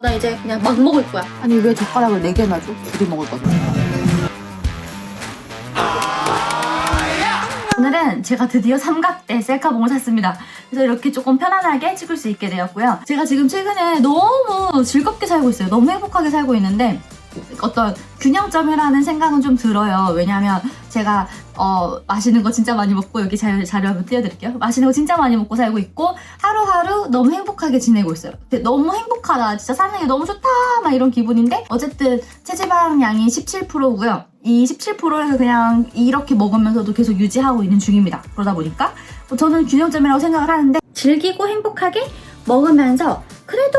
나 이제 그냥 막 먹을 거야. 아니 왜 젓가락을 4개나 줘? 둘이 먹을 건데. 오늘은 제가 드디어 삼각대 셀카봉을 샀습니다. 그래서 이렇게 조금 편안하게 찍을 수 있게 되었고요. 제가 지금 최근에 너무 즐겁게 살고 있어요. 너무 행복하게 살고 있는데 어떤 균형점이라는 생각은 좀 들어요. 왜냐면 제가 어, 맛있는 거 진짜 많이 먹고 여기 자료, 자료 한번 띄워드릴게요. 맛있는 거 진짜 많이 먹고 살고 있고 하루하루 너무 행복하게 지내고 있어요. 너무 행복하다. 진짜 사는 게 너무 좋다. 막 이런 기분인데 어쨌든 체지방 양이 17%고요. 이 17%를 그냥 이렇게 먹으면서도 계속 유지하고 있는 중입니다. 그러다 보니까 뭐 저는 균형점이라고 생각을 하는데 즐기고 행복하게 먹으면서 그래도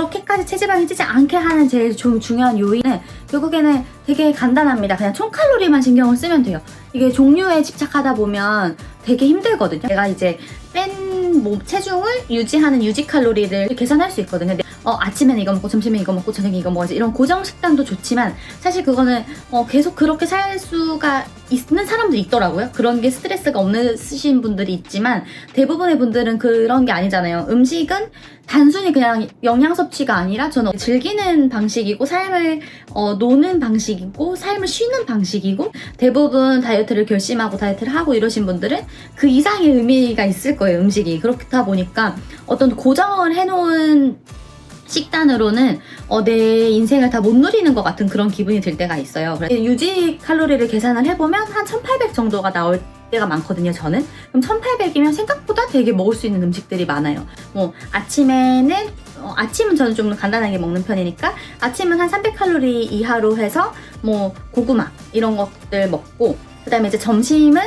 그렇게까지 체지방이 찌지 않게 하는 제일 좀 중요한 요인은 결국에는 되게 간단합니다. 그냥 총칼로리만 신경을 쓰면 돼요. 이게 종류에 집착하다 보면 되게 힘들거든요. 내가 이제 뺀 몸, 체중을 유지하는 유지 칼로리를 계산할 수 있거든요. 어, 아침에는 이거 먹고 점심에 이거 먹고 저녁에 이거 먹어야지 이런 고정 식단도 좋지만 사실 그거는 어, 계속 그렇게 살 수가 있는 사람도 있더라고요. 그런 게 스트레스가 없으신 분들이 있지만 대부분의 분들은 그런 게 아니잖아요. 음식은 단순히 그냥 영양 섭취가 아니라 저는 즐기는 방식이고 삶을 어, 노는 방식이고 삶을 쉬는 방식이고 대부분 다이어트를 결심하고 다이어트를 하고 이러신 분들은 그 이상의 의미가 있을 거예요 음식이 그렇다 보니까 어떤 고정을 해놓은 식단으로는 어, 내 인생을 다 못 누리는 것 같은 그런 기분이 들 때가 있어요. 유지 칼로리를 계산을 해보면 한 1800 정도가 나올 때가 많거든요, 저는. 그럼 1800이면 생각보다 되게 먹을 수 있는 음식들이 많아요. 뭐, 아침에는, 어, 아침은 저는 좀 간단하게 먹는 편이니까, 아침은 한 300칼로리 이하로 해서, 뭐, 고구마, 이런 것들 먹고, 그 다음에 이제 점심은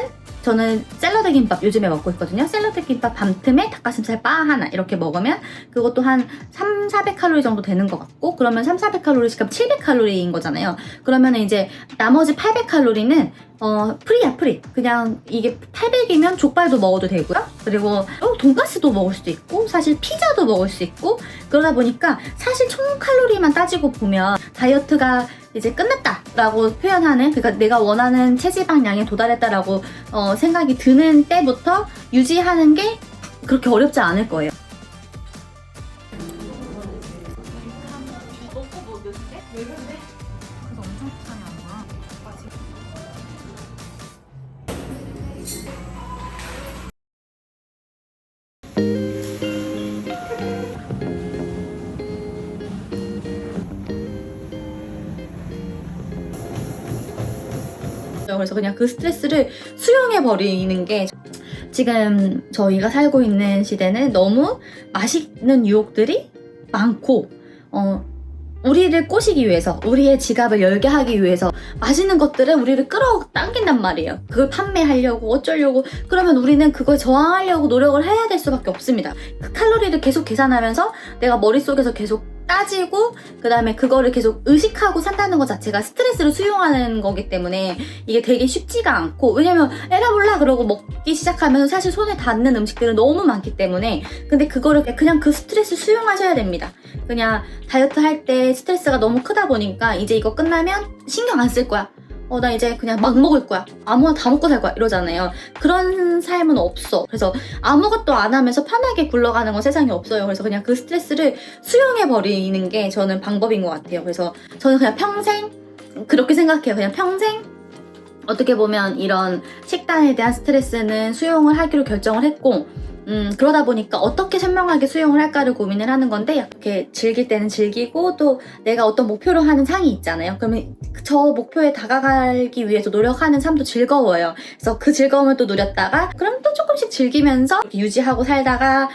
저는 샐러드 김밥 요즘에 먹고 있거든요. 샐러드 김밥 밤틈에 닭가슴살 바 하나 이렇게 먹으면 그것도 한 3, 400칼로리 정도 되는 것 같고 그러면 3, 400칼로리씩 하면 700칼로리인 거잖아요. 그러면 이제 나머지 800칼로리는 어, 프리야, 프리. 그냥 이게 800이면 족발도 먹어도 되고요. 그리고 어, 돈가스도 먹을 수도 있고, 사실 피자도 먹을 수 있고, 그러다 보니까 사실 총 칼로리만 따지고 보면 다이어트가 이제 끝났다라고 표현하는, 그러니까 내가 원하는 체지방량에 도달했다라고 어, 생각이 드는 때부터 유지하는 게 그렇게 어렵지 않을 거예요. 그냥 그 스트레스를 수용해 버리는 게 지금 저희가 살고 있는 시대는 너무 맛있는 유혹들이 많고 어 우리를 꼬시기 위해서 우리의 지갑을 열게 하기 위해서 맛있는 것들은 우리를 끌어당긴단 말이에요. 그걸 판매하려고 어쩌려고 그러면 우리는 그걸 저항하려고 노력을 해야 될 수밖에 없습니다. 그 칼로리를 계속 계산하면서 내가 머릿속에서 계속 따지고 그 다음에 그거를 계속 의식하고 산다는 것 자체가 스트레스를 수용하는 거기 때문에 이게 되게 쉽지가 않고 왜냐면 에라 몰라 그러고 먹기 시작하면 사실 손에 닿는 음식들은 너무 많기 때문에 근데 그거를 그냥 그 스트레스 수용하셔야 됩니다. 그냥 다이어트 할 때 스트레스가 너무 크다 보니까 이제 이거 끝나면 신경 안 쓸 거야. 어, 나 이제 그냥 막 먹을 거야. 아무거나 다 먹고 살 거야. 이러잖아요. 그런 삶은 없어. 그래서 아무것도 안 하면서 편하게 굴러가는 건 세상에 없어요. 그래서 그냥 그 스트레스를 수용해버리는 게 저는 방법인 것 같아요. 그래서 저는 그냥 평생 그렇게 생각해요. 그냥 평생 어떻게 보면 이런 식단에 대한 스트레스는 수용을 하기로 결정을 했고, 음, 그러다 보니까 어떻게 현명하게 수용을 할까를 고민을 하는 건데, 이렇게 즐길 때는 즐기고, 또 내가 어떤 목표로 하는 상이 있잖아요. 그러면 저 목표에 다가가기 위해서 노력하는 삶도 즐거워요. 그래서 그 즐거움을 또 누렸다가, 그럼 또 조금씩 즐기면서 유지하고 살다가,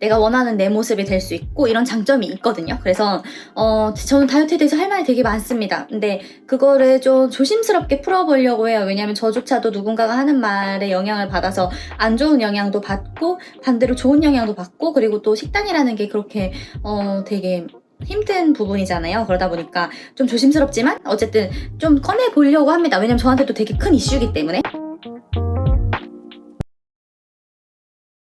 내가 원하는 내 모습이 될 수 있고, 이런 장점이 있거든요. 그래서, 어, 저는 다이어트에 대해서 할 말이 되게 많습니다. 근데 그거를 좀 조심스럽게 풀어보려고 해요. 왜냐면 저조차도 누군가가 하는 말에 영향을 받아서 안 좋은 영향도 받고, 반대로 좋은 영향도 받고, 그리고 또 식단이라는 게 그렇게, 어, 되게 힘든 부분이잖아요. 그러다 보니까 좀 조심스럽지만 어쨌든 좀 꺼내 보려고 합니다. 왜냐면 저한테도 되게 큰 이슈이기 때문에.